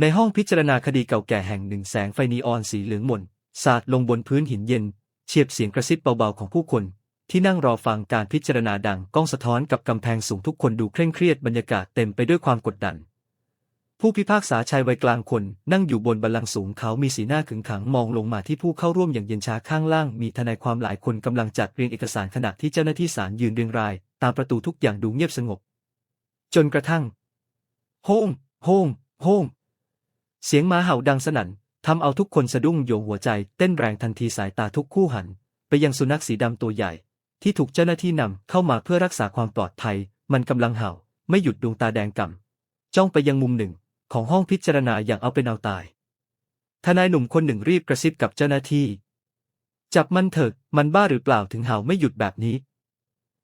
ในห้องพิจารณาคดีเก่าแก่แห่งหนึ่งแสงไฟนีออนสีเหลืองหม่นสาดลงบนพื้นหินเย็น เฉียบเสียงกระซิบเบาๆของผู้คน ที่นั่งรอฟังการพิจารณาดังก้องสะท้อนกับกำแพงสูงทุกคนดูเคร่งเครียดบรรยากาศเต็มไปด้วยความกดดัน ผู้พิพากษาชายวัยกลางคนนั่งอยู่บนบัลลังก์สูงเขามีสีหน้าขึงขังมองลงมาที่ผู้เข้าร่วมอย่างเย็นชาข้างล่าง มีทนายความหลายคนกำลังจัดเรียงเอกสารขณะที่เจ้าหน้าที่ศาลยืนเรียงราย ตามประตูทุกอย่างดูเงียบสงบ จนกระทั่งโฮงโฮงโฮง เสียงม้าเห่าดังสนั่นทำเอาทุกคนสะดุ้งโยงหัวใจเต้นแรงทันทีสายตาทุกคู่หัน ไปยังสุนัขสีดำตัวใหญ่ ที่ถูกเจ้าหน้าที่นำเข้ามาเพื่อรักษาความปลอดภัย มันกำลังเห่า ไม่หยุดดวงตาแดงก่ำจ้องไปยังมุมหนึ่ง ของห้องพิจารณาอย่างเอาเป็นเอาตายทนายหนุ่มคนหนึ่งรีบกระซิบกับเจ้าหน้าที่ จับมันเถิดมันบ้าหรือเปล่าถึงเห่าไม่หยุดแบบนี้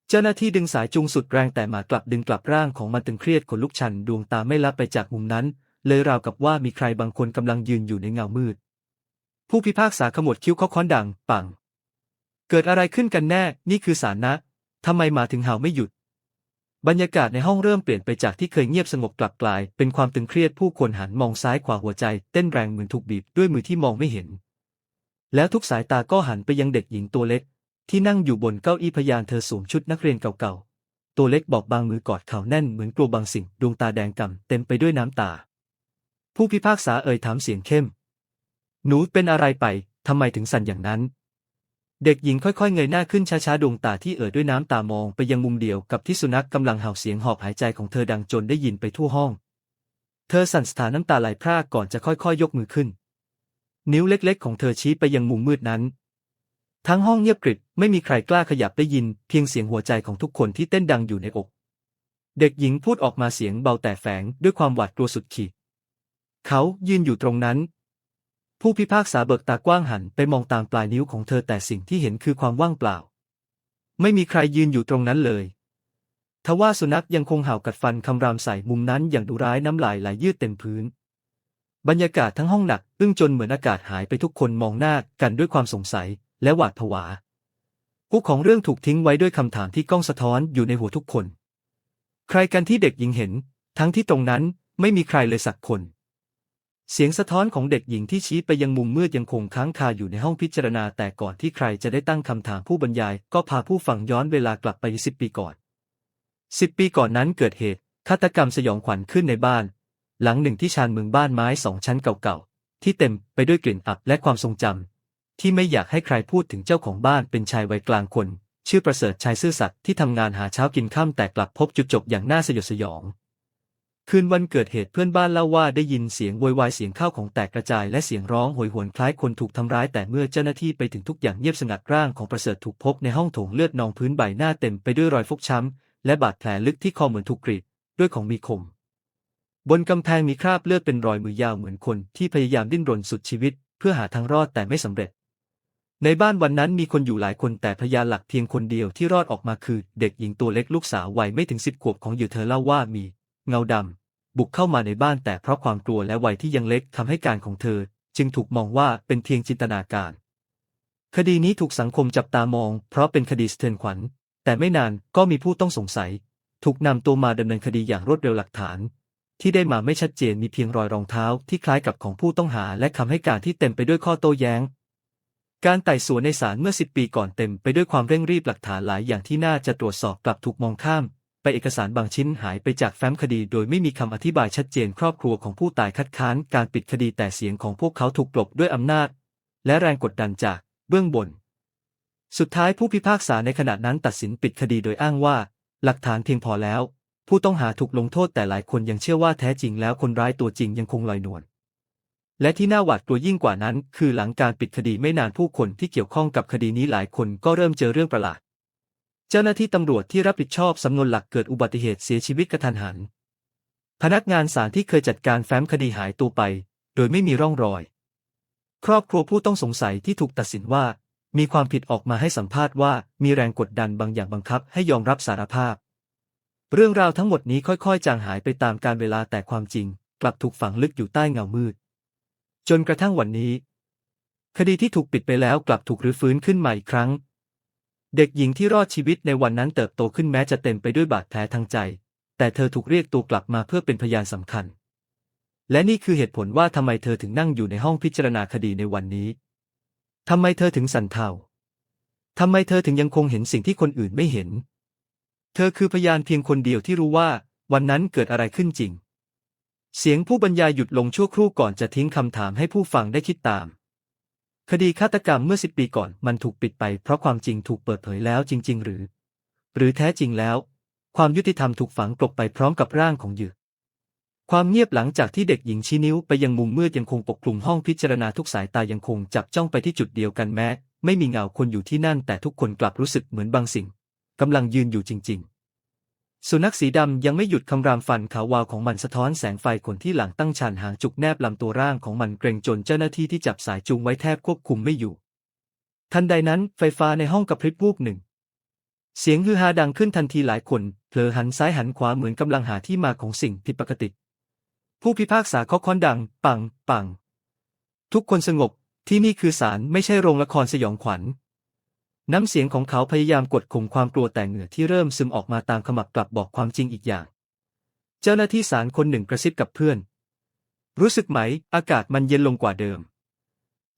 เจ้าหน้าที่ดึงสายจูงสุดแรงแต่หมากลับดึงกลับร่างของมันตึงเครียดขนลุกชันดวงตาไม่ลับไปจากมุมนั้น เลยราวกับว่ามีใครบางคนกำลังยืนอยู่ในเงามืด ผู้พิพากษาขมวดคิ้วเคาะค้อนดัง ปัง เกิดอะไรขึ้นกันแน่ นี่คือศาลนะ ทำไมมาถึงเห่าไม่หยุด บรรยากาศในห้องเริ่มเปลี่ยนไปจากที่เคยเงียบสงบกลับกลาย เป็นความตึงเครียดผู้คนหันมองซ้ายขวาหัวใจ เต้นแรงเหมือนถูกบีบด้วยมือที่มองไม่เห็น แล้วทุกสายตาก็หันไปยังเด็กหญิงตัวเล็ก ที่นั่งอยู่บนเก้าอี้พยานเธอสวมชุดนักเรียนเก่าๆตัวเล็กบอบบางมือกอดเข่าแน่นเหมือนกลัวบางสิ่ง ดวงตาแดงก่ำเต็มไปด้วยน้ำตา ผู้พิพากษาเอ่ยถามเสียงเข้ม หนูเป็นอะไรไป ทำไมถึงสั่นอย่างนั้น เด็กหญิงค่อยๆเงยหน้าขึ้นช้าๆดวงตาที่เอ่ยด้วยน้ำตามองไปยังมุมเดียวกับที่สุนัขกำลังเห่าเสียงหอบหายใจของเธอดังจนได้ยินไปทั่วห้อง เธอสั่นสถานน้ำตาไหลพรากก่อนจะค่อยๆยกมือขึ้น นิ้วเล็กๆ ของเธอชี้ไปยังมุมมืดนั้น ทั้งห้องเงียบกริบไม่มีใครกล้าขยับได้ยิน เพียงเสียงหัวใจของทุกคนที่เต้นดังอยู่ในอก เด็กหญิงพูดออกมาเสียงเบาแต่แฝงด้วยความหวาดกลัวสุดขีด เขายืนอยู่ตรงนั้น ผู้พิพากษาเบิกตากว้างหันไปมองตามปลายนิ้วของเธอแต่สิ่งที่เห็นคือความว่างเปล่า ไม่มีใครยืนอยู่ตรงนั้นเลยทว่าสุนัขยังคงเห่ากัดฟันคำรามใส่มุมนั้นอย่างดุร้ายน้ำลายไหลยืดเต็มพื้น บรรยากาศทั้งห้องหนักอึ้งจนเหมือนอากาศหายไปทุกคนมองหน้ากันด้วยความสงสัยและหวาดผวากุของเรื่องถูกทิ้งไว้ด้วยคำถามที่ก้องสะท้อนอยู่ในหัวทุกคน ใครกันที่เด็กหญิงเห็น ทั้งที่ตรงนั้นไม่มีใครเลยสักคน เสียงสะท้อนของเด็กหญิงที่ชี้ไปยังมุมมืดยังคงค้างคาอยู่ในห้องพิจารณาแต่ก่อนที่ใครจะได้ตั้งคำถามผู้บรรยาย ก็พาผู้ฟังย้อนเวลากลับไปสิบปีก่อนสิบปีก่อนนั้นเกิดเหตุฆาตกรรมสยองขวัญขึ้นในบ้าน หลังหนึ่งที่ชานเมืองบ้านไม้สองชั้นเก่าๆ ที่เต็มไปด้วยกลิ่นอับและความทรงจำที่ไม่อยากให้ใครพูดถึงเจ้าของบ้านเป็นชายวัยกลางคน ชื่อประเสริฐชายซื่อสัตย์ที่ทำงานหาเช้ากินค่ำแต่กลับพบจุดจบอย่างน่าสยดสยอง คืนวันเกิดเหตุเพื่อนบ้านเล่าว่าได้ยินเสียงโวยวายเสียงข้าวของแตกกระจายและเสียงร้องโหยหวนคล้ายคนถูกทำร้ายแต่เมื่อเจ้าหน้าที่ไปถึงทุกอย่างเงียบสงัดร่างของประเสริฐถูกพบในห้องโถงเลือดนองพื้นใบหน้าเต็มไปด้วยรอยฟกช้ำและบาดแผลลึกที่คอเหมือนถูกกรีดด้วยของมีคม บนกำแพงมีคราบเลือดเป็นรอยมือยาวเหมือนคนที่พยายามดิ้นรนสุดชีวิต เพื่อหาทางรอดแต่ไม่สำเร็จ ในบ้านวันนั้นมีคนอยู่หลายคนแต่พยานหลักเพียงคนเดียวที่รอดออกมาคือ เด็กหญิงตัวเล็กลูกสาววัยไม่ถึงสิบขวบของเหยื่เธอเล่าว่ามี เงาดำบุกเข้ามาในบ้านแต่เพราะความกลัวและวัยที่ยังเล็กทำให้การของเธอ จึงถูกมองว่าเป็นเพียงจินตนาการ คดีนี้ถูกสังคมจับตามอง เพราะเป็นคดีสะเทือนขวัญ แต่ไม่นานก็มีผู้ต้องสงสัย ถูกนำตัวมาดำเนินคดีอย่างรวดเร็วหลักฐาน ที่ได้มาไม่ชัดเจนมีเพียงรอยรองเท้าที่คล้ายกับของผู้ต้องหาและคำให้การที่เต็มไปด้วยข้อโต้แย้งการไต่สวนในศาลเมื่อสิบปีก่อนเต็มไปด้วยความเร่งรีบหลักฐานหลายอย่างที่น่าจะตรวจสอบกลับถูกมองข้าม ไปเอกสารบางชิ้นหายไปจากแฟ้มคดีโดยไม่มีคำอธิบายชัดเจนครอบครัวของผู้ตายคัดค้านการปิดคดีแต่เสียงของพวกเขาถูกกลบด้วยอำนาจ และแรงกดดันจากเบื้องบน สุดท้ายผู้พิพากษาในขณะนั้นตัดสินปิดคดีโดยอ้างว่า หลักฐานเพียงพอแล้ว ผู้ต้องหาถูกลงโทษแต่หลายคนยังเชื่อว่าแท้จริงแล้วคนร้ายตัวจริงยังคงลอยนวลและที่น่าหวาดกลัวยิ่งกว่านั้น คือหลังการปิดคดีไม่นานผู้คนที่เกี่ยวข้องกับคดีนี้หลายคนก็เริ่มเจอเรื่องประหลาด เจ้าหน้าที่ตำรวจที่รับผิดชอบสำนวนหลักเกิดอุบัติเหตุเสียชีวิตกระทันหัน พนักงานศาลที่เคยจัดการแฟ้มคดีหายตัวไป โดยไม่มีร่องรอย ครอบครัวผู้ต้องสงสัยที่ถูกตัดสินว่า มีความผิดออกมาให้สัมภาษณ์ว่ามีแรงกดดันบางอย่างบังคับให้ยอมรับสารภาพ เรื่องราวทั้งหมดนี้ค่อยๆ จางหายไปตามการเวลาแต่ความจริง กลับถูกฝังลึกอยู่ใต้เงามืด จนกระทั่งวันนี้ คดีที่ถูกปิดไปแล้วกลับถูกรื้อฟื้นขึ้นใหม่อีกครั้ง เด็กหญิงที่รอดชีวิตในวันนั้นเติบโตขึ้นแม้จะเต็มไปด้วยบาดแผลทางใจ แต่เธอถูกเรียกตัวกลับมาเพื่อเป็นพยานสำคัญ และนี่คือเหตุผลว่าทำไมเธอถึงนั่งอยู่ในห้องพิจารณาคดีในวันนี้ทำไมเธอถึงสันเทาทำไมเธอถึงยังคงเห็นสิ่งที่คนอื่นไม่เห็น เธอคือพยานเพียงคนเดียวที่รู้ว่า วันนั้นเกิดอะไรขึ้นจริง เสียงผู้บรรยายหยุดลงชั่วครู่ก่อนจะทิ้งคำถามให้ผู้ฟังได้คิดตาม คดีฆาตกรรมเมื่อสิบปีก่อนมันถูกปิดไปเพราะความจริงถูกเปิดเผยแล้วจริง ๆ หรือ หรือแท้จริงแล้ว ความยุติธรรมถูกฝังกลบไปพร้อมกับร่างของเหยื่อความเงียบหลังจากที่เด็กหญิงชี้นิ้วไปยังมุมมืดยังคงปกคลุมห้องพิจารณาทุกสายตายังคงจับจ้องไปที่จุดเดียวกันแม้ ไม่มีเงาคนอยู่ที่นั่นแต่ทุกคนกลับรู้สึกเหมือนบางสิ่งกำลังยืนอยู่จริง ๆ สุนัขสีดำยังไม่หยุดคำรามฟันขาววาวของมันสะท้อนแสงไฟขนที่หลังตั้งชันหางจุกแนบลำตัวร่างของมันเกรงจนเจ้าหน้าที่ที่จับสายจูงไว้แทบควบคุมไม่อยู่ ทันใดนั้นไฟฟ้าในห้องกระพริบวูบหนึ่ง เสียงฮือฮาดังขึ้นทันทีหลายคนเผลอหันซ้ายหันขวาเหมือนกำลังหาที่มาของสิ่งผิดปกติ ผู้พิพากษาเคาะค้อนดัง ปัง ปัง ทุกคนสงบที่นี่คือศาลไม่ใช่โรงละครสยองขวัญ น้ำเสียงของเขาพยายามกดข่มความกลัวแต่เหงื่อที่เริ่มซึมออกมาตามขมับกลับบอกความจริงอีกอย่าง เจ้าหน้าที่ศาลคนหนึ่งกระซิบกับเพื่อน รู้สึกไหม อากาศมันเย็นลงกว่าเดิม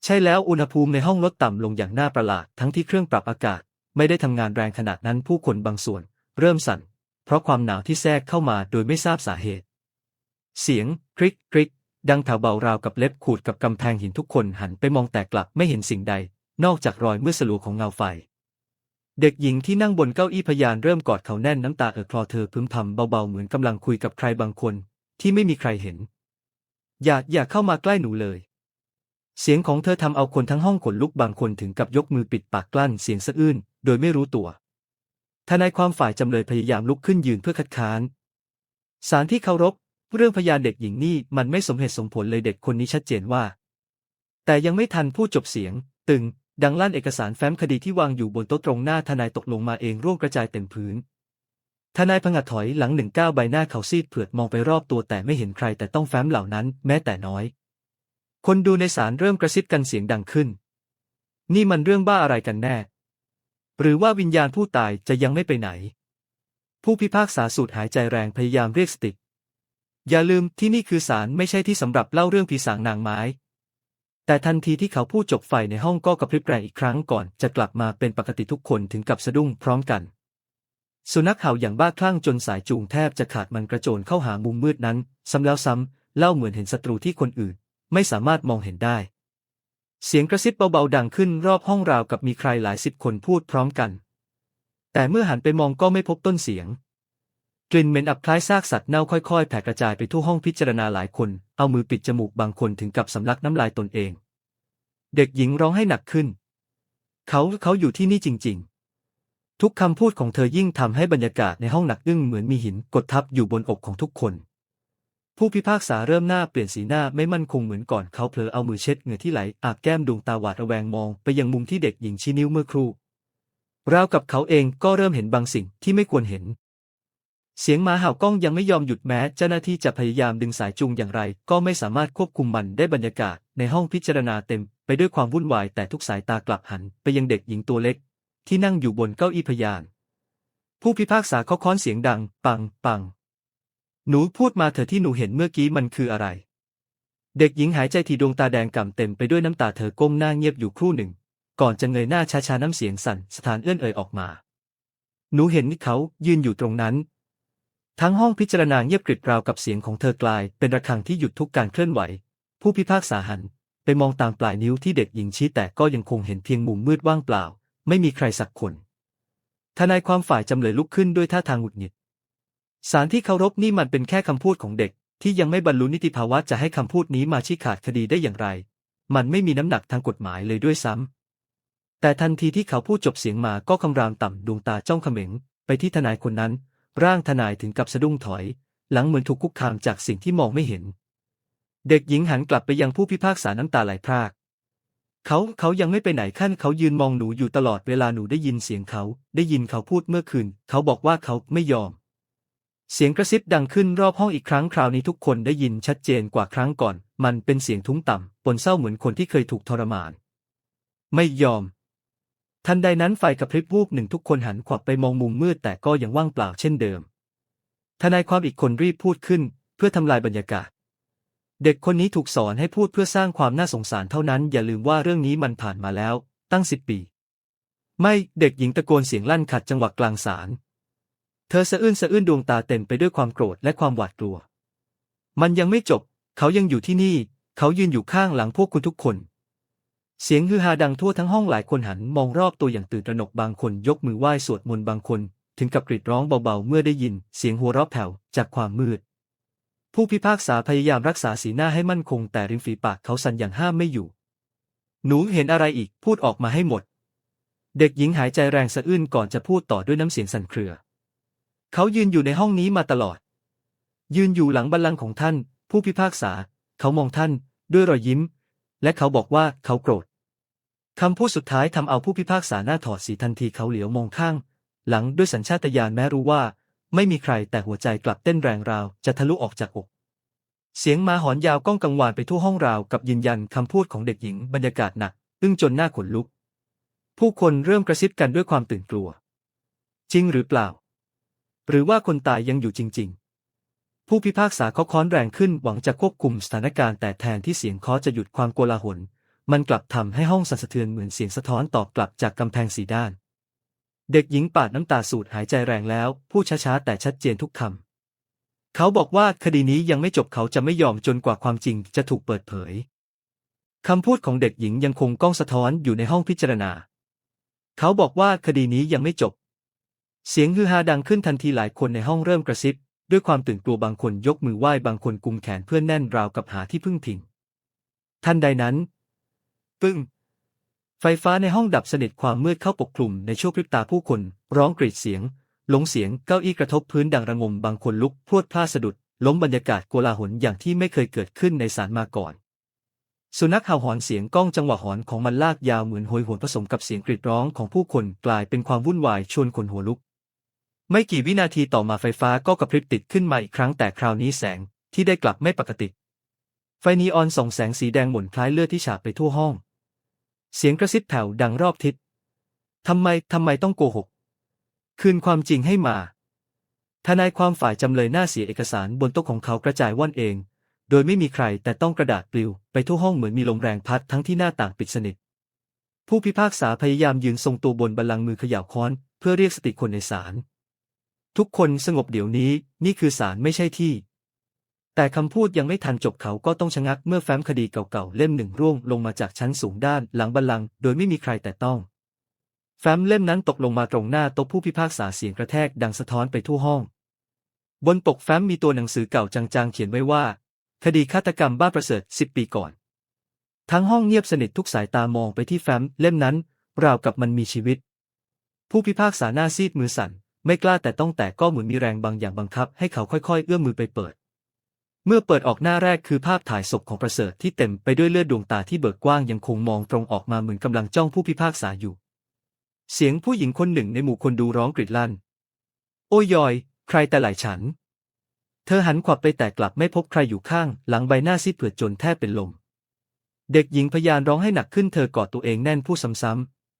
ใช่แล้วอุณหภูมิในห้องลดต่ำลงอย่างน่าประหลาดทั้งที่เครื่องปรับอากาศ ไม่ได้ทำงานแรงขนาดนั้นผู้คนบางส่วน เริ่มสั่น เพราะความหนาวที่แทรกเข้ามาโดยไม่ทราบสาเหตุ เสียงคริกคริกดังแถวเบาราวกับเล็บขูดกับกำแพงหินทุกคนหันไปมองแต่กลับไม่เห็นสิ่งใด นอกจากรอยเมื่อสลัวของเงาไฟ เด็กหญิงที่นั่งบนเก้าอี้พยานเริ่มกอดเขาแน่นน้ำตาเอ่อคลอเธอพึมพำเบาๆเหมือนกำลังคุยกับใครบางคนที่ไม่มีใครเห็น อย่าอย่าเข้ามาใกล้หนูเลย เสียงของเธอทำเอาคนทั้งห้องขนลุกบางคนถึงกับยกมือปิดปากกลั้นเสียงสะอื้นโดยไม่รู้ตัวทนายความฝ่ายจำเลยพยายามลุกขึ้นยืนเพื่อคัดค้านศาลที่เคารพเรื่องพยานเด็กหญิงนี่มันไม่สมเหตุสมผลเลยเด็กคนนี้ชัดเจนว่า แต่ยังไม่ทันพูดจบเสียง ตึง ดังลั่นเอกสารแฟ้มคดีที่วางอยู่บนโต๊ะตรงหน้าทนายตกลงมาเองร่วงกระจายเต็มพื้น ทนายผงะถอยหลังหนึ่งก้าวใบหน้าเขาซีดเผือดมองไปรอบตัวแต่ไม่เห็นใครแต่ต้องแฟ้มเหล่านั้นแม้แต่น้อย คนดูในศาลเริ่มกระซิบกันเสียงดังขึ้น นี่มันเรื่องบ้าอะไรกันแน่ หรือว่าวิญญาณผู้ตายจะยังไม่ไปไหน ผู้พิพากษาสูดหายใจแรงพยายามเรียกสติ อย่าลืมที่นี่คือศาลไม่ใช่ที่สำหรับเล่าเรื่องผีสางนางไม้ แต่ทันทีที่เขาพูดจบไฟในห้องก็กระพริบแรงอีกครั้งก่อนจะกลับมาเป็นปกติทุกคนถึงกับสะดุ้งพร้อมกัน สุนัขเห่าอย่างบ้าคลั่งจนสายจูงแทบจะขาดมันกระโจนเข้าหามุมมืดนั้น ซ้ำแล้วซ้ำเล่าเหมือนเห็นศัตรูที่คนอื่น ไม่สามารถมองเห็นได้ เสียงกระซิบเบาๆดังขึ้นรอบห้องราวกับมีใครหลายสิบคนพูดพร้อมกัน แต่เมื่อหันไปมองก็ไม่พบต้นเสียง กลิ่นเหม็นอับคล้ายซากสัตว์เน่าค่อยๆ แผ่กระจายไปทั่วห้องพิจารณาหลายคน เอามือปิดจมูกบางคนถึงกับสำลักน้ำลายตนเอง เด็กหญิงร้องให้หนักขึ้น เขาเขาอยู่ที่นี่จริง ๆ ทุกคำพูดของเธอยิ่งทำให้บรรยากาศในห้องหนักอึ้งเหมือนมีหินกดทับอยู่บนอกของทุกคน ผู้พิพากษาเริ่มหน้าเปลี่ยนสีหน้าไม่มั่นคงเหมือนก่อนเขาเผลอเอามือเช็ดเหงื่อที่ไหลอาบแก้มดวงตาหวาดระแวงมองไปยังมุมที่เด็กหญิงชี้นิ้วเมื่อครู่ราวกับเขาเองก็เริ่มเห็นบางสิ่งที่ไม่ควรเห็น เสียงหมาเห่าก้องยังไม่ยอมหยุดแม้ เจ้าหน้าที่จะพยายามดึงสายจูงอย่างไร ก็ไม่สามารถควบคุมมันได้บรรยากาศ ในห้องพิจารณาเต็ม ไปด้วยความวุ่นวายแต่ทุกสายตากลับหัน ไปยังเด็กหญิงตัวเล็ก ที่นั่งอยู่บนเก้าอี้พยาน ผู้พิพากษาเคาะค้อนเสียงดัง ปังปัง หนูพูดมาเถอะที่หนูเห็นเมื่อกี้มันคืออะไร เด็กหญิงหายใจทีดวงตาแดงก่ำเต็มไปด้วยน้ำตาเธอก้มหน้าเงียบอยู่ครู่หนึ่ง ก่อนจะเงยหน้าช้าๆน้ำเสียงสั่นสถานเอื้อนเอ่ยออกมา หนูเห็นเขายืนอยู่ตรงนั้น ทั้งห้องพิจารณาเงียบกริบราวกับเสียงของเธอกลาย เป็นระฆังที่หยุดทุกการเคลื่อนไหว ผู้พิพากษาหัน ไปมองตามปลายนิ้วที่เด็กหญิงชี้แต่ก็ยังคงเห็นเพียงมุมมืดว่างเปล่า ไม่มีใครสักคนทนายความฝ่ายจำเลยลุกขึ้นด้วยท่าทางหงุดหงิดสารที่เคารพนี่มันเป็นแค่คำพูดของเด็ก ที่ยังไม่บรรลุนิติภาวะจะให้คำพูดนี้มาชี้ขาดคดีได้อย่างไร มันไม่มีน้ำหนักทางกฎหมายเลยด้วยซ้ำแต่ทันทีที่เขาพูดจบเสียงมาก็คำรามต่ำดวงตาจ้องเขม็งไปที่ทนายคนนั้น ร่างทนายถึงกับสะดุ้งถอย หลังเหมือนถูกคุกคามจากสิ่งที่มองไม่เห็น เด็กหญิงหันกลับไปยังผู้พิพากษาน้ำตาไหลพราก เขาเขายังไม่ไปไหนขั้นเขายืนมองหนูอยู่ตลอดเวลาหนูได้ยินเสียงเขา ได้ยินเขาพูดเมื่อคืน เขาบอกว่าเขาไม่ยอม เสียงกระซิบดังขึ้นรอบห้องอีกครั้งคราวนี้ทุกคนได้ยินชัดเจนกว่าครั้งก่อน มันเป็นเสียงทุ้มต่ำปนเศร้าเหมือนคนที่เคยถูกทรมาน ไม่ยอม ทันใดนั้นไฟกระพริบวูบหนึ่งทุกคนหันขวับไปมองมุมมืดแต่ก็ยังว่างเปล่าเช่นเดิม ทนายความอีกคนรีบพูดขึ้น เพื่อทำลายบรรยากาศ เด็กคนนี้ถูกสอนให้พูดเพื่อสร้างความน่าสงสารเท่านั้น อย่าลืมว่าเรื่องนี้มันผ่านมาแล้ว ตั้งสิบปี ไม่เด็กหญิงตะโกนเสียงลั่นขัดจังหวะกลางสารเธอสะอื้นสะอื้นดวงตาเต็มไปด้วยความโกรธและความหวาดกลัว มันยังไม่จบ เขายังอยู่ที่นี่ เขายืนอยู่ข้างหลังพวกคุณทุกคน เสียงฮือฮาดังทั่วทั้งห้องหลายคนหันมองรอบตัวอย่างตื่นตระหนกบางคนยกมือไหว้สวดมนต์บางคน ถึงกับกรีดร้องเบาๆ เมื่อได้ยินเสียงหัวเราะแผ่วจากความมืด ผู้พิพากษาพยายามรักษาสีหน้าให้มั่นคงแต่ริมฝีปากเขาสั่นอย่างห้ามไม่อยู่ หนูเห็นอะไรอีกพูดออกมาให้หมด เด็กหญิงหายใจแรงสะอื้นก่อนจะพูดต่อด้วยน้ำเสียงสั่นเครือ เขายืนอยู่ในห้องนี้มาตลอด ยืนอยู่หลังบัลลังก์ของท่าน ผู้พิพากษา เขามองท่าน ด้วยรอยยิ้ม และเขาบอกว่าเขาโกรธคำพูดสุดท้ายทำเอาผู้พิพากษาหน้าถอดสีทันทีเขาเหลียวมองข้าง หลังด้วยสัญชาตญาณแม้รู้ว่า ไม่มีใครแต่หัวใจกลับเต้นแรงราว จะทะลุออกจากอก เสียงมาหอนยาวก้องกังวานไปทั่วห้องราวกับยืนยันคำพูดของเด็กหญิงบรรยากาศหนักอึ้งจนหน้าขนลุก ผู้คนเริ่มกระซิบกันด้วยความตื่นกลัว จริงหรือเปล่า หรือว่าคนตายยังอยู่จริง ๆ ผู้พิพากษาเคาะค้อนแรงขึ้นหวังจะควบคุมสถานการณ์แต่แทนที่เสียงเคาะจะหยุดความโกลาหล มันกลับทำให้ห้องสั่นสะเทือนเหมือนเสียงสะท้อนตอบกลับจากกำแพงสีด้าน เด็กหญิงปาดน้ำตาสูดหายใจแรงแล้วพูดช้าๆแต่ชัดเจนทุกคำเขาบอกว่าคดีนี้ยังไม่จบเขาจะไม่ยอมจนกว่าความจริงจะถูกเปิดเผยคำพูดของเด็กหญิงยังคงก้องสะท้อนอยู่ในห้องพิจารณา เขาบอกว่าคดีนี้ยังไม่จบ เสียงฮือฮาดังขึ้นทันทีหลายคนในห้องเริ่มกระซิบ ด้วยความตื่นกลัวบางคนยกมือไหว้บางคนกุมแขนเพื่อนแน่นราวกับหาที่พึ่งพิงทันใดนั้นปึ้ง ไฟฟ้าในห้องดับสนิทความมืดเข้าปกคลุมในช่วงพริบตาผู้คน ร้องกรีดเสียง หลงเสียงเก้าอี้กระทบพื้นดังระงมบางคนลุกพรวดพลาดสะดุด ล้มบรรยากาศโกลาหลอย่างที่ไม่เคยเกิดขึ้นในศาลมาก่อน สุนัขเห่าหอนเสียงก้องจังหวะหอนของมันลากยาวเหมือนโหยหวนผสมกับเสียงกรีดร้องของผู้คนกลายเป็นความวุ่นวายชวนขนหัวลุก ไม่กี่วินาทีต่อมาไฟฟ้าก็กระพริบติดขึ้นมาอีกครั้งแต่คราวนี้แสงที่ได้กลับไม่ปกติ ไฟนีออนส่องแสงสีแดงหม่นคล้ายเลือดที่ฉาบไปทั่วห้อง เสียงกระซิบแผ่วดังรอบทิศทำไมทำไมต้องโกหก คืนความจริงให้มา ทนายความฝ่ายจำเลยหน้าเสียเอกสารบนโต๊ะของเขากระจายว่อนเอง โดยไม่มีใครแต่ต้องกระดาษปลิว ไปทั่วห้องเหมือนมีลมแรงพัดทั้งที่หน้าต่างปิดสนิท ผู้พิพากษาพยายามยืนทรงตัวบนบัลลังก์มือเขย่าค้อน เพื่อเรียกสติคนในศาล ทุกคนสงบเดี๋ยวนี้ นี่คือศาลไม่ใช่ที่ แต่คำพูดยังไม่ทันจบเขาก็ต้องชะงักเมื่อแฟ้มคดีเก่าๆเล่มหนึ่งร่วงลงมาจากชั้นสูงด้านหลังบัลลังก์โดยไม่มีใครแต่ต้อง แฟ้มเล่มนั้นตกลงมาตรงหน้าโต๊ะผู้พิพากษาเสียงกระแทกดังสะท้อนไปทั่วห้อง บนปกแฟ้มมีตัวหนังสือเก่าจางๆเขียนไว้ว่า คดีฆาตกรรมบ้านประเสริฐสิบปีก่อน ทั้งห้องเงียบสนิททุกสายตามองไปที่แฟ้มเล่มนั้นราวกับมันมีชีวิต ผู้พิพากษาหน้าซีดมือสั่น ไม่กล้าแต่ต้องแต่ก็เหมือนมีแรงบางอย่างบังคับ ให้เขาค่อยๆ เอื้อมมือไปเปิด เมื่อเปิดออกหน้าแรกคือภาพถ่ายศพของประเสริฐที่เต็มไปด้วยเลือดดวงตาที่เบิกกว้างยังคงมองตรงออกมาเหมือนกำลังจ้องผู้พิพากษาอยู่ เสียงผู้หญิงคนหนึ่งในหมู่คนดูร้องกรีดลั่น โอ้ยยอย ใครแต่หลายฉัน เธอหันขวับไปแต่กลับไม่พบใครอยู่ข้าง หลังใบหน้าซีดเผือดจนแทบเป็นลม เด็กหญิงพยานร้องให้หนักขึ้นเธอกอดตัวเองแน่นพูดซ้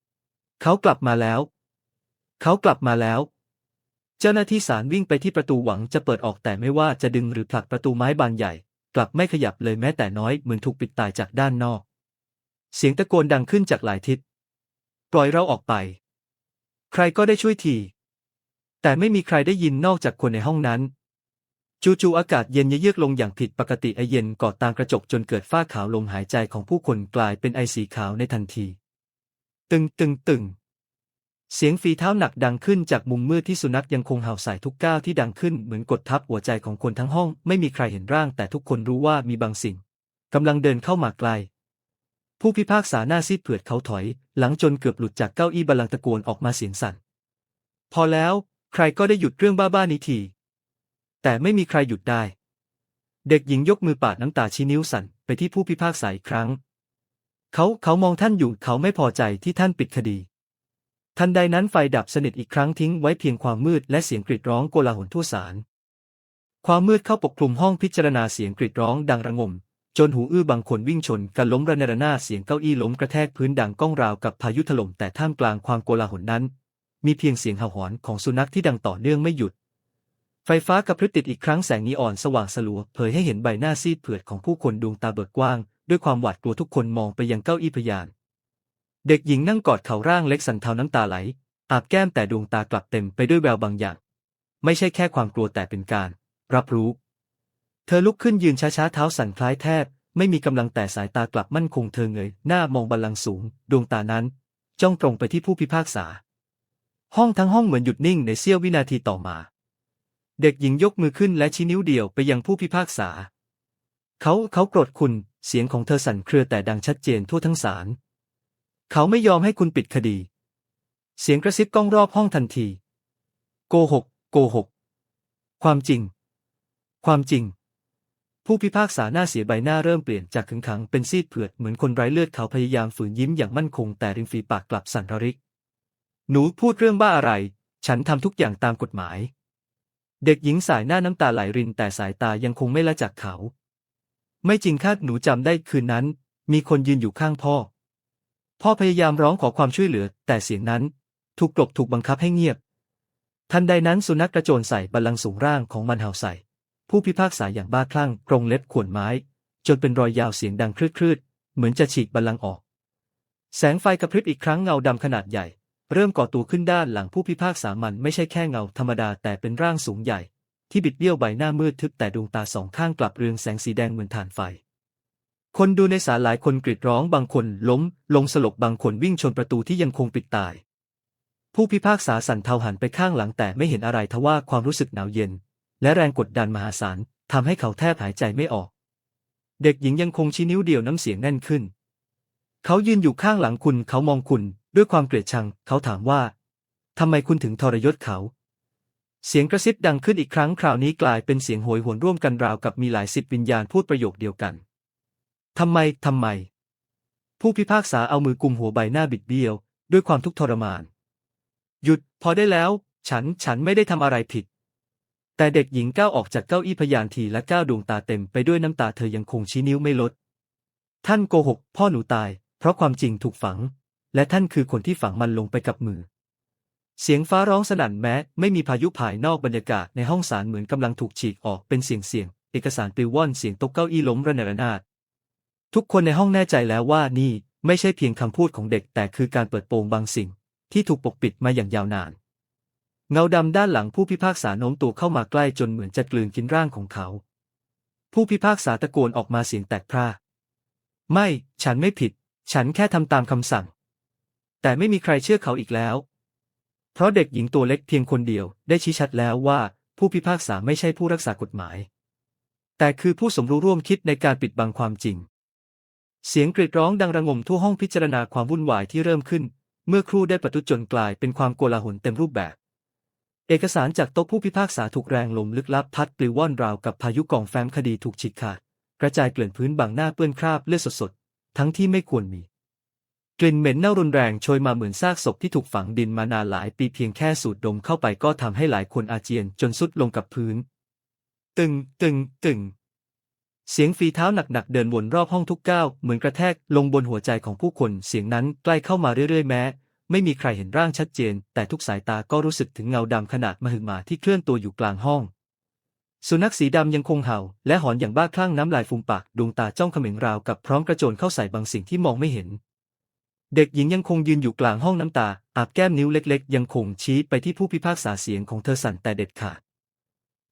ำๆเขากลับมาแล้ว เขากลับมาแล้ว เจ้าหน้าที่ศาลวิ่งไปที่ประตูหวังจะเปิดออกแต่ไม่ว่าจะดึงหรือผลักประตูไม้บานใหญ่ กลับไม่ขยับเลยแม้แต่น้อยเหมือนถูกปิดตายจากด้านนอก เสียงตะโกนดังขึ้นจากหลายทิศ ปล่อยเราออกไป ใครก็ได้ช่วยที แต่ไม่มีใครได้ยินนอกจากคนในห้องนั้น จู่ๆอากาศเย็นเยือกลงอย่างผิดปกติไอเย็นกอดตามกระจกจนเกิดฝ้าขาวลมหายใจของผู้คนกลายเป็นไอสีขาวในทันที ตึงตึงตึง เสียงฝีเท้าหนักดังขึ้นจากมุมมืดที่สุนัขยังคงเห่าใส่ทุกก้าวที่ดังขึ้นเหมือนกดทับหัวใจของคนทั้งห้อง ไม่มีใครเห็นร่าง แต่ทุกคนรู้ว่ามีบางสิ่งกำลังเดินเข้ามาไกล ผู้พิพากษาหน้าซีดเผือดเขาถอย หลังจนเกือบหลุดจากเก้าอี้บัลลังก์ตะโกนออกมาเสียงสั่น พอแล้ว ใครก็ได้หยุดเรื่องบ้าๆนี้ที แต่ไม่มีใครหยุดได้ เด็กหญิงยกมือปาดน้ำตาชี้นิ้วสั่นไปที่ผู้พิพากษาอีกครั้ง เขาเขามองท่านอยู่เขาไม่พอใจที่ท่านปิดคดี ทันใดนั้นไฟดับสนิทอีกครั้งทิ้งไว้เพียงความมืดและเสียงกรีดร้องโกลาหลทั่วศาลความมืดเข้าปกคลุมห้องพิจารณาเสียงกรีดร้องดังระงม จนหูอื้อบางคนวิ่งชนกันล้มระเนระนาเสียงเก้าอี้ล้มกระแทกพื้นดังก้องราวกับพายุถล่มแต่ท่ามกลางความโกลาหลนั้น มีเพียงเสียงเห่าหอนของสุนัขที่ดังต่อเนื่องไม่หยุด ไฟฟ้ากระพริบติดอีกครั้งแสงนีออนสว่างสลัวเผยให้เห็นใบหน้าซีดเผือดของผู้คนดวงตาเบิกกว้าง ด้วยความหวาดกลัวทุกคนมองไปยังเก้าอี้พยาน เด็กหญิงนั่งกอดเข่าร่างเล็กสันเทาน้ำตาไหล อาบแก้มแต่ดวงตากลับเต็มไปด้วยแววบางอย่าง ไม่ใช่แค่ความกลัวแต่เป็นการ รับรู้ เธอลุกขึ้นยืนช้าๆเท้าสั่นคล้ายแทบ ไม่มีกำลังแต่สายตากลับมั่นคงเธอเงยหน้ามองบัลลังก์สูง ดวงตานั้น จ้องตรงไปที่ผู้พิพากษา ห้องทั้งห้องเหมือนหยุดนิ่งในเสี้ยววินาทีต่อมา เด็กหญิงยกมือขึ้นและชี้นิ้วเดียวไปยังผู้พิพากษา เขาเขาโกรธคุณ เสียงของเธอสั่นเครือแต่ดังชัดเจนทั่วทั้งศาล เขาไม่ยอมให้คุณปิดคดี เสียงกระซิบก้องรอบห้องทันที โกหก โกหก ความจริง ความจริง ผู้พิพากษาหน้าเสียใบหน้าเริ่มเปลี่ยนจากขึงขังเป็นซีดเผือดเหมือนคนไร้เลือดเขาพยายามฝืนยิ้มอย่างมั่นคงแต่ริมฝีปากกลับสั่นระริก หนูพูดเรื่องบ้าอะไร ฉันทำทุกอย่างตามกฎหมาย เด็กหญิงสายหน้าน้ำตาไหลรินแต่สายตายังคงไม่ละจากเขา ไม่จริงคาดหนูจำได้คืนนั้น มีคนยืนอยู่ข้างพ่อ พ่อพยายามร้องขอความช่วยเหลือ แต่เสียงนั้น ถูกกลบถูกบังคับให้เงียบ ทันใดนั้นสุนัขกระโจนใส่บัลลังก์สูงร่างของมันเห่าใส่ ผู้พิพากษาอย่างบ้าคลั่งกรงเล็บข่วนไม้ จนเป็นรอยยาวเสียงดังคลืดๆ เหมือนจะฉีกบัลลังก์ออก แสงไฟกระพริบอีกครั้งเงาดำขนาดใหญ่ เริ่มก่อตัวขึ้นด้านหลังผู้พิพากษามันไม่ใช่แค่เงาธรรมดาแต่เป็นร่างสูงใหญ่ ที่บิดเบี้ยวใบหน้ามืดทึบแต่ดวงตาสองข้างกลับเรืองแสงสีแดงเหมือนถ่านไฟ คนดูในศาลหลายคนกรีดร้องบางคนล้ม ลงสลบบางคนวิ่งชนประตูที่ยังคงปิดตาย ผู้พิพากษาสั่นเทาหันไปข้างหลังแต่ไม่เห็นอะไรทว่าความรู้สึกหนาวเย็น และแรงกดดันมหาศาลทำให้เขาแทบหายใจไม่ออก เด็กหญิงยังคงชี้นิ้วเดียวน้ำเสียงแน่นขึ้น เขายืนอยู่ข้างหลังคุณ เขามองคุณ ด้วยความเกลียดชัง เขาถามว่าทำไมคุณถึงทรยศเขา เสียงกระซิบดังขึ้นอีกครั้งคราวนี้กลายเป็นเสียงโหยหวนร่วมกันราวกับมีหลายสิบวิญญาณพูดประโยคเดียวกัน ทำไม ทำไม ผู้พิพากษาเอามือกุมหัวใบหน้าบิดเบี้ยว ด้วยความทุกข์ทรมาน หยุด พอได้แล้ว ฉัน ฉันไม่ได้ทำอะไรผิด แต่เด็กหญิงก้าวออกจากเก้าอี้พยานทีและก้าวดวงตาเต็มไปด้วยน้ำตาเธอยังคงชี้นิ้วไม่ลด ท่านโกหก พ่อหนูตาย เพราะความจริงถูกฝัง และท่านคือคนที่ฝังมันลงไปกับมือ เสียงฟ้าร้องสนั่นแม้ ไม่มีพายุภายนอกบรรยากาศในห้องศาลเหมือนกำลังถูกฉีกออกเป็นเสียงเสียง เอกสารปลิวว่อนเสียงตกเก้าอี้ล้มระเนระนาด ทุกคนในห้องแน่ใจแล้วว่านี่ไม่ใช่เพียงคำพูดของเด็กแต่คือการเปิดโปงบางสิ่ง ที่ถูกปกปิดมาอย่างยาวนาน เงาดำด้านหลังผู้พิพากษาโน้มตัวเข้ามาใกล้จนเหมือนจะกลืนกินร่างของเขา ผู้พิพากษาตะโกนออกมาเสียงแตกพร่าไม่ ฉันไม่ผิด ฉันแค่ทำตามคำสั่ง แต่ไม่มีใครเชื่อเขาอีกแล้ว เพราะเด็กหญิงตัวเล็กเพียงคนเดียวได้ชี้ชัดแล้วว่า ผู้พิพากษาไม่ใช่ผู้รักษากฎหมาย แต่คือผู้สมรู้ร่วมคิดในการปิดบังความจริง เสียงกรีดร้องดังระงมทั่วห้องพิจารณาความวุ่นวายที่เริ่มขึ้น เมื่อครูได้ประทุจนกลายเป็นความโกลาหลเต็มรูปแบบ เอกสารจากโต๊ะผู้พิพากษาถูกแรงลมลึกลับพัดปลิวว่อนราวกับพายุกองแฟ้มคดีถูกฉีกขาดกระจายเกลื่อนพื้นบางหน้าเปื้อนคราบเลือดสดๆ ทั้งที่ไม่ควรมี กลิ่นเหม็นเน่ารุนแรงโชยมาเหมือนซากศพที่ถูกฝังดินมานานหลายปีเพียงแค่สูดดมเข้าไปก็ทำให้หลายคนอาเจียนจนสุดลงกับพื้น ตึงตึงตึง เสียงฝีเท้าหนักๆเดินวนรอบห้องทุกก้าวเหมือนกระแทกลงบนหัวใจของผู้คนเสียงนั้นใกล้เข้ามาเรื่อยๆแม้ ไม่มีใครเห็นร่างชัดเจน แต่ทุกสายตาก็รู้สึกถึงเงาดำขนาดมหึมาที่เคลื่อนตัวอยู่กลางห้อง สุนัขสีดำยังคงเห่า และหอนอย่างบ้าคลั่งน้ำลายฟูมปากดวงตาจ้องเขม็งราวกับพร้อมกระโจนเข้าใส่บางสิ่งที่มองไม่เห็น เด็กหญิงยังคงยืนอยู่กลางห้องน้ำตา อาบแก้มนิ้วเล็กๆ ยังคงชี้ไปที่ผู้พิพากษาเสียงของเธอสั่นแต่เด็ดขาด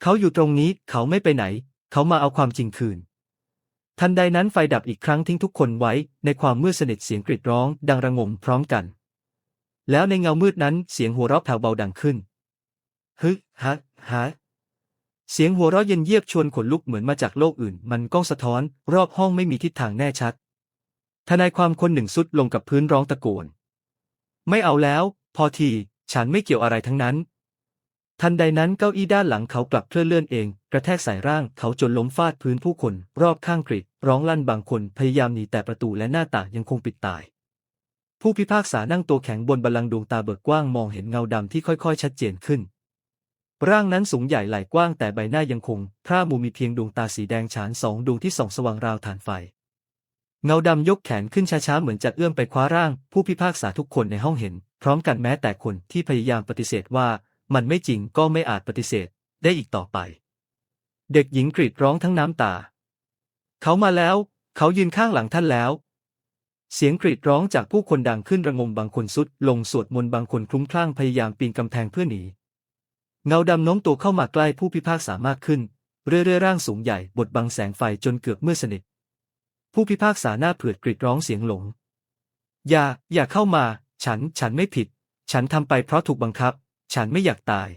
เขาอยู่ตรงนี้เขาไม่ไปไหน เขามาเอาความจริงคืน ทันใดนั้นไฟดับอีกครั้งทิ้งทุกคนไว้ในความมืดสนิทเสียงกรีดร้อง ดังระงมพร้อมกัน แล้วในเงามืดนั้นเสียงหัวเราะแผ่วเบาดังขึ้น ฮึฮะฮะเสียงหัวเราะเย็นเยียบชวนขนลุกเหมือนมาจากโลกอื่น มันก้องสะท้อน รอบห้องไม่มีทิศทางแน่ชัด ทนายความคนหนึ่งสุดลงกับพื้นร้องตะโกน ไม่เอาแล้ว พอที ฉันไม่เกี่ยวอะไรทั้งนั้น ทันใดนั้นเก้าอี้ด้านหลังเขากลับเคลื่อนเลื่อนเอง กระแทกใส่ร่างเขาจนล้มฟาดพื้นผู้คน รอบข้างกรีดร้องลั่นบางคนพยายามหนีแต่ประตูและหน้าต่างยังคงปิดตาย ผู้พิพากษานั่งตัวแข็งบนบัลลังก์ดวงตาเบิกกว้างมองเห็นเงาดำที่ค่อยๆ ชัดเจนขึ้น ร่างนั้นสูงใหญ่ไหล่กว้างแต่ใบหน้ายังคงพร่ามูมีเพียงดวงตาสีแดงฉานสองดวงที่ส่องสว่างราวฐานไฟ เงาดำยกแขนขึ้นช้าๆเหมือนจะเอื้อมไปคว้าร่าง ผู้พิพากษาทุกคนในห้องเห็น พร้อมกันแม้แต่คนที่พยายามปฏิเสธว่า มันไม่จริงก็ไม่อาจปฏิเสธได้อีกต่อไป เด็กหญิงกรีดร้องทั้งน้ำตา เขามาแล้ว เขายืนข้างหลังท่านแล้ว เสียงกรีดร้องจากผู้คนดังขึ้นระงมบางคนสุด ลงสวดมนต์บางคนคลุ้มคลั่งพยายามปีนกำแพงเพื่อหนี เงาดำโน้มตัวเข้ามาใกล้ผู้พิพากษามากขึ้น เรื่อยๆร่างสูงใหญ่บดบังแสงไฟจนเกือบมืดสนิท ผู้พิพากษาหน้าเผือดกรีดร้องเสียงหลง อย่า อย่าเข้ามา ฉัน ฉันไม่ผิด ฉันทำไปเพราะถูกบังคับ ฉันไม่อยากตาย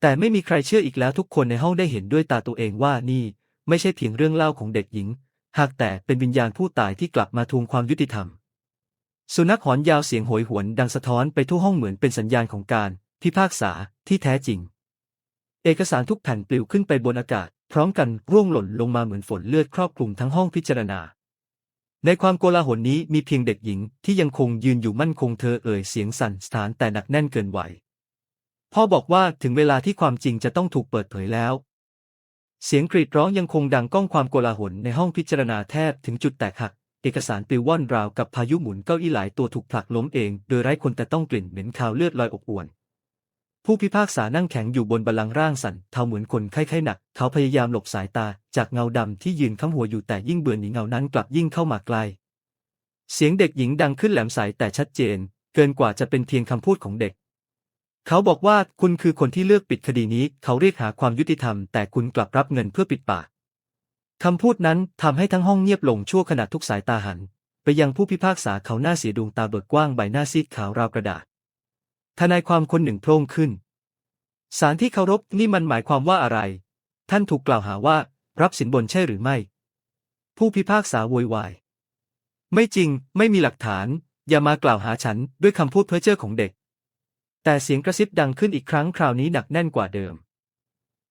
แต่ไม่มีใครเชื่ออีกแล้วทุกคนในห้องได้เห็นด้วยตาตัวเองว่านี่ไม่ใช่เพียงเรื่องเล่าของเด็กหญิง หากแต่เป็นวิญญาณผู้ตายที่กลับมาทวงความยุติธรรม สุนัขหอนยาวเสียงโหยหวนดังสะท้อนไปทั่วห้องเหมือนเป็นสัญญาณของการพิพากษาที่แท้จริง เอกสารทุกแผ่นปลิวขึ้นไปบนอากาศ พร้อมกันร่วงหล่นลงมาเหมือนฝนเลือดครอบคลุมทั้งห้องพิจารณา ในความโกลาหลนี้มีเพียงเด็กหญิงที่ยังคงยืนอยู่มั่นคงเธอเอ่ยเสียงสั่นสถานแต่หนักแน่นเกินไหว พ่อบอกว่าถึงเวลาที่ความจริงจะต้องถูกเปิดเผยแล้ว เสียงกรีดร้องยังคงดังก้องความโกลาหลในห้องพิจารณาแทบถึงจุดแตกหัก เอกสารปลิวว่อนราวกับพายุหมุนเก้าอี้หลายตัวถูกผลักล้มเอง โดยไร้คนแต่ต้องกลิ่นเหม็นคาวเลือดลอยอบอวน ผู้พิพากษานั่งแข็งอยู่บนบัลลังก์ร่างสั่นเทาเหมือนคนไข้ไข้หนัก เขาพยายามหลบสายตา จากเงาดำที่ยืนค้ำหัวอยู่แต่ยิ่งเบื่อหนีเงานั้นกลับยิ่งเข้ามาใกล้เสียงเด็กหญิงดังขึ้นแหลมใสแต่ชัดเจน เกินกว่าจะเป็นเพียงคำพูดของเด็ก เขาบอกว่าคุณคือคนที่เลือกปิดคดีนี้ เขาเรียกหาความยุติธรรมแต่คุณกลับรับเงินเพื่อปิดปากคำพูดนั้นทำให้ทั้งห้องเงียบลงชั่วขณะทุกสายตาหัน ไปยังผู้พิพากษาเขาหน้าเสียดวงตาเบิกกว้างใบหน้าซีดขาวราวกระดาษทนายความคนหนึ่งโพร่งขึ้นสารที่เคารพนี่มันหมายความว่าอะไร ท่านถูกกล่าวหาว่า รับสินบนใช่หรือไม่ ผู้พิพากษาโวยวาย ไม่จริง ไม่มีหลักฐาน อย่ามากล่าวหาฉันด้วยคำพูดเพ้อเจ้อของเด็ก แต่เสียงกระซิบดังขึ้นอีกครั้งคราวนี้หนักแน่นกว่าเดิม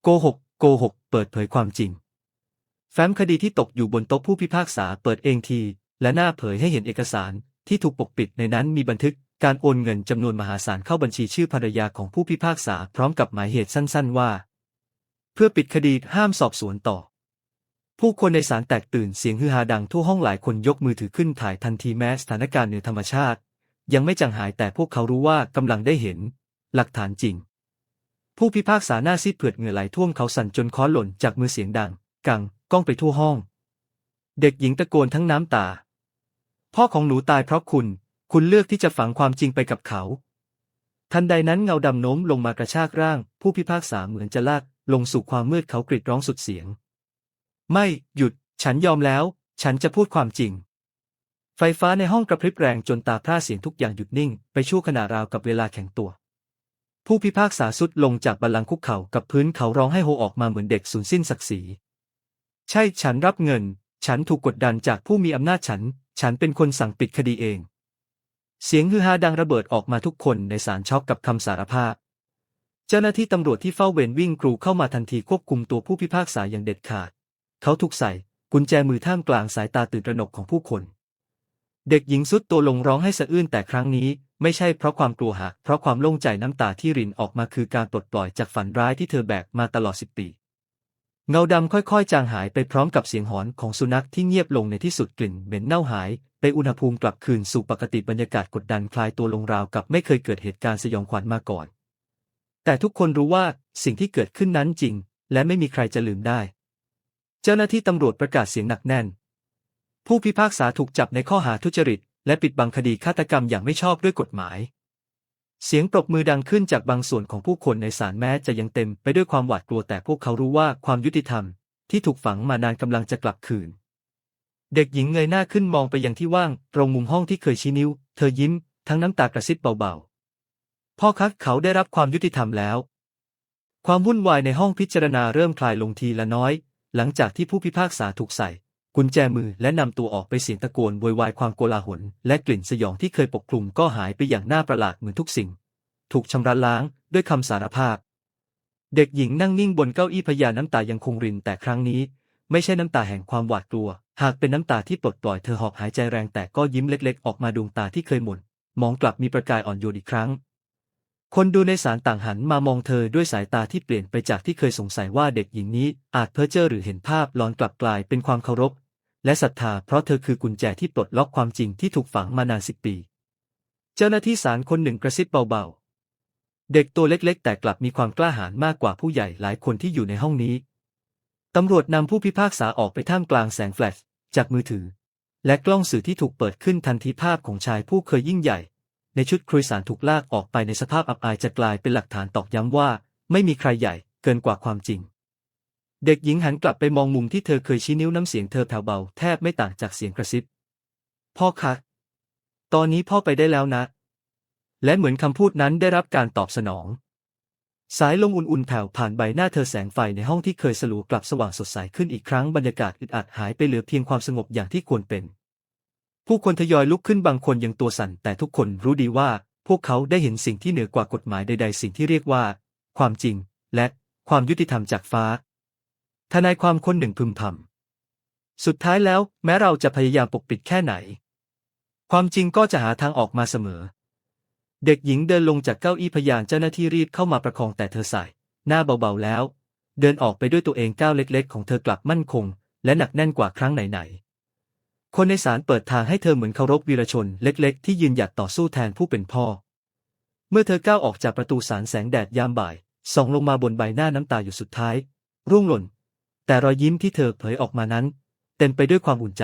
โกหก โกหก เปิดเผยความจริง แฟ้มคดีที่ตกอยู่บนโต๊ะผู้พิพากษาเปิดเองที และหน้าเผยให้เห็นเอกสารที่ถูกปกปิดในนั้นมีบันทึกการโอนเงินจำนวนมหาศาลเข้าบัญชีชื่อภรรยาของผู้พิพากษาพร้อมกับหมายเหตุสั้นๆว่า เพื่อปิดคดีห้ามสอบสวนต่อ ผู้คนในศาลแตกตื่นเสียงฮือฮาดังทั่วห้องหลายคนยกมือถือขึ้นถ่ายทันทีแม้สถานการณ์เหนือธรรมชาติ ยังไม่จางหายแต่พวกเขารู้ว่ากำลังได้เห็น หลักฐานจริง ผู้พิพากษาหน้าซีดเผือดเหงื่อไหลท่วมเขาสั่นจนค้อนหล่นจากมือเสียงดัง กังก้องไปทั่วห้อง เด็กหญิงตะโกนทั้งน้ำตา พ่อของหนูตายเพราะคุณ คุณเลือกที่จะฝังความจริงไปกับเขา ทันใดนั้นเงาดำโน้มลงมากระชากร่าง ผู้พิพากษาเหมือนจะลากลงสู่ความมืดเขากรีดร้องสุดเสียง ไม่หยุด ฉันยอมแล้ว ฉันจะพูดความจริง ไฟฟ้าในห้องกระพริบแรงจนตาพร่าเสียงทุกอย่างหยุดนิ่ง ไปชั่วขณะราวกับเวลาแข็งตัว ผู้พิพากษาสุดลงจากบัลลังก์คุกเข่ากับพื้นเขาร้องให้โฮออกมาเหมือนเด็กสูญสิ้นศักดิ์ศรี ใช่ฉันรับเงิน ฉันถูกกดดันจากผู้มีอำนาจฉัน ฉันเป็นคนสั่งปิดคดีเอง เสียงฮือฮาดังระเบิดออกมาทุกคนในศาลช็อกกับคำสารภาพ เจ้าหน้าที่ตำรวจที่เฝ้าเวรวิ่งกรูเข้ามาทันทีควบคุมตัวผู้พิพากษาอย่างเด็ดขาด เขาถูกใส่กุญแจมือท่ามกลางสายตาตื่นตระหนกของผู้คน เด็กหญิงสุดตัวลงร้องให้สะอื้นแต่ครั้งนี้ ไม่ใช่เพราะความกลัวหากเพราะความโล่งใจน้ำตาที่รินออกมาคือการปลดปล่อยจากฝันร้ายที่เธอแบกมาตลอดสิบปีเงาดำค่อยๆ จางหายไปพร้อมกับเสียงหอนของสุนัขที่เงียบลงในที่สุดกลิ่นเหม็นเน่าหาย ไปอุณหภูมิกลับคืนสู่ปกติบรรยากาศกดดันคลายตัวลงราวกับไม่เคยเกิดเหตุการณ์สยองขวัญมาก่อน แต่ทุกคนรู้ว่าสิ่งที่เกิดขึ้นนั้นจริง และไม่มีใครจะลืมได้ เจ้าหน้าที่ตำรวจประกาศเสียงหนักแน่น ผู้พิพากษาถูกจับในข้อหาทุจริต และปิดบังคดีฆาตกรรมอย่างไม่ชอบด้วยกฎหมาย เสียงปรบมือดังขึ้นจากบางส่วนของผู้คนในศาลแม้จะยังเต็มไปด้วยความหวาดกลัวแต่พวกเขารู้ว่าความยุติธรรม ที่ถูกฝังมานานกำลังจะกลับคืน เด็กหญิงเงยหน้าขึ้นมองไปยังที่ว่าง ตรงมุมห้องที่เคยชี้นิ้ว เธอยิ้ม ทั้งน้ำตากระซิบเบาๆ พ่อคักเขาได้รับความยุติธรรมแล้ว ความวุ่นวายในห้องพิจารณาเริ่มคลายลงทีละน้อย หลังจากที่ผู้พิพากษาถูกใส่ กุญแจมือและนำตัวออกไปเสียงตะโกนโวยวายความโกลาหล และกลิ่นสยองที่เคยปกคลุมก็หายไปอย่างน่าประหลาดเหมือนทุกสิ่ง ถูกชำระล้างด้วยคำสารภาพ เด็กหญิงนั่งนิ่งบนเก้าอี้พยาน้ำตายังคงรินแต่ครั้งนี้ ไม่ใช่น้ำตาแห่งความหวาดกลัว หากเป็นน้ำตาที่ปลดปล่อยเธอหอบหายใจแรงแต่ก็ยิ้มเล็ก ๆ ออกมาดวงตาที่เคยหม่นมองกลับมีประกายอ่อนโยนอีกครั้ง คนดูในศาลต่างหันมามองเธอด้วยสายตาที่เปลี่ยนไปจากที่เคยสงสัยว่าเด็กหญิงนี้อาจเพ้อเจ้อหรือเห็นภาพหลอนกลับกลายเป็นความเคารพ และศรัทธาเพราะเธอคือกุญแจที่ปลดล็อกความจริงที่ถูกฝังมานานสิบปี เจ้าหน้าที่ศาลคนหนึ่งกระซิบเบาๆ เด็กตัวเล็กๆ แต่กลับมีความกล้าหาญมากกว่าผู้ใหญ่หลายคนที่อยู่ในห้องนี้ ตำรวจนำผู้พิพากษาออกไปท่ามกลางแสงแฟลชจากมือถือ และกล้องสื่อที่ถูกเปิดขึ้นทันทีภาพของชายผู้เคยยิ่งใหญ่ ในชุดครุยสารถูกลากออกไปในสภาพอับอายจะกลายเป็นหลักฐานตอกย้ำว่า ไม่มีใครใหญ่เกินกว่าความจริง เด็กหญิงหันกลับไปมองมุมที่เธอเคยชี้นิ้วน้ำเสียงเธอแผ่วเบาแทบไม่ต่างจากเสียงกระซิบ พ่อคะ ตอนนี้พ่อไปได้แล้วนะ และเหมือนคำพูดนั้นได้รับการตอบสนอง สายลมอุ่นๆแผ่วผ่านใบหน้าเธอแสงไฟในห้องที่เคยสลัวกลับสว่างสดใสขึ้นอีกครั้งบรรยากาศอึดอัดหายไปเหลือเพียงความสงบอย่างที่ควรเป็น ผู้คนทยอยลุกขึ้นบางคนยังตัวสั่นแต่ทุกคนรู้ดีว่า พวกเขาได้เห็นสิ่งที่เหนือกว่ากฎหมายใดๆ สิ่งที่เรียกว่า ความจริง และความยุติธรรมจากฟ้า ทนายความคนหนึ่งพึมพำสุดท้ายแล้วแม้เราจะพยายามปกปิดแค่ไหน ความจริงก็จะหาทางออกมาเสมอ เด็กหญิงเดินลงจากเก้าอี้พยานเจ้าหน้าที่รีบเข้ามาประคองแต่เธอใส่ หน้าเบาๆแล้ว เดินออกไปด้วยตัวเองก้าวเล็กๆ ของเธอกลับมั่นคง และหนักแน่นกว่าครั้งไหนๆ คนในศาลเปิดทางให้เธอเหมือนเคารพวีรชนเล็กๆ ที่ยืนหยัดต่อสู้แทนผู้เป็นพ่อ เมื่อเธอก้าวออกจากประตูศาลแสงแดดยามบ่ายส่องลงมาบนใบหน้าน้ำตาอยู่สุดท้าย ร่วงหล่น แต่รอยยิ้มที่เธอเผยออกมานั้น เต็มไปด้วยความอุ่นใจ